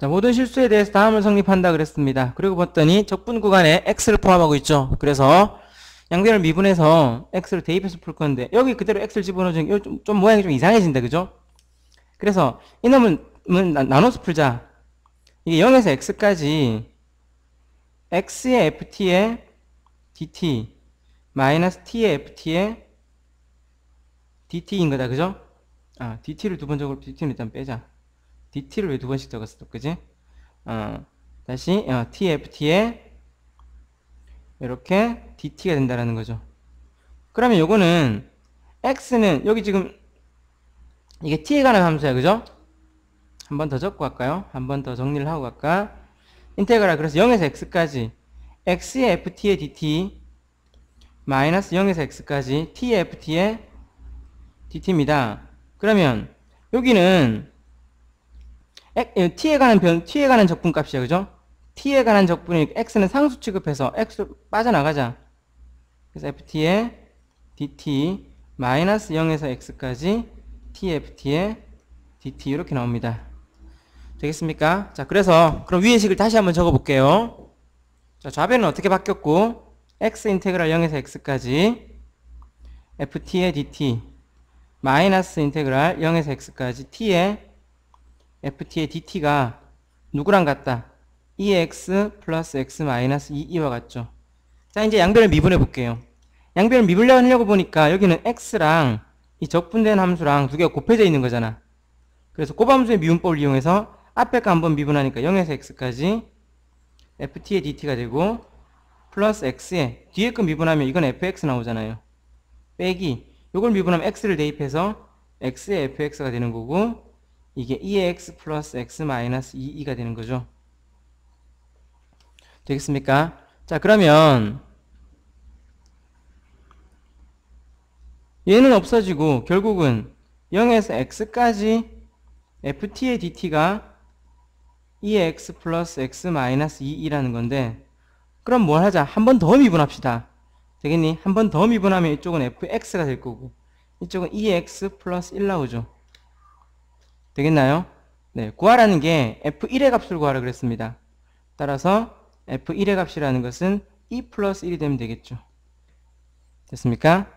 자, 모든 실수에 대해서 다음을 성립한다 그랬습니다. 그리고 봤더니 적분 구간에 x를 포함하고 있죠. 그래서 양변을 미분해서 x를 대입해서 풀 건데 여기 그대로 x를 집어넣으면 좀, 좀 모양이 좀 이상해진다. 그죠? 그래서 이놈은 나, 나눠서 풀자. 이게 0에서 x까지 x의 ft의 dt 마이너스 t의 ft의 dt인 거다. 그죠? 아, dt를 두 번 적을 dt는 일단 빼자. Dt를 왜 두 번씩 적었어? 그지? 어, 다시 어, tft에 이렇게 dt가 된다라는 거죠. 그러면 요거는 x는 여기 지금 이게 t에 관한 함수야. 그죠? 한 번 더 적고 갈까요? 한 번 더 정리를 하고 갈까? 인테그랄 그래서 0에서 x까지 x의 ft의 dt 마이너스 0에서 x까지 t의 ft의 dt입니다. 그러면 여기는 t에 관한 변, t에 관한 적분값이야, 그죠? t에 관한 적분이 x는 상수 취급해서 x 빠져나가자. 그래서 ft의 dt 마이너스 0에서 x까지 tft의 dt 이렇게 나옵니다. 되겠습니까? 자, 그래서 그럼 위의 식을 다시 한번 적어 볼게요. 자, 좌변은 어떻게 바뀌었고 x 인테그랄 0에서 x까지 ft의 dt 마이너스 인테그랄 0에서 x까지 t의 ft의 dt가 누구랑 같다? 2x 플러스 x 마이너스 2와 같죠. 자 이제 양변을 미분해 볼게요. 양변을 미분하려고 보니까 여기는 x랑 이 적분된 함수랑 두 개가 곱해져 있는 거잖아. 그래서 곱함수의 미분법을 이용해서 앞에 거 한번 미분하니까 0에서 x까지 ft의 dt가 되고 플러스 x에 뒤에 거 미분하면 이건 fx 나오잖아요. 빼기 이걸 미분하면 x를 대입해서 x의 fx가 되는 거고 이게 2x 플러스 x 마이너스 2가 되는 거죠. 되겠습니까? 자 그러면 얘는 없어지고 결국은 0에서 x까지 ft의 dt가 2x 플러스 x 마이너스 2이라는 건데 그럼 뭘 하자? 한 번 더 미분합시다. 되겠니? 한 번 더 미분하면 이쪽은 fx가 될 거고 이쪽은 2x 플러스 1 나오죠. 되겠나요? 네, 구하라는 게 f1의 값을 구하라 그랬습니다. 따라서 f1의 값이라는 것은 2 플러스 1이 되면 되겠죠. 됐습니까?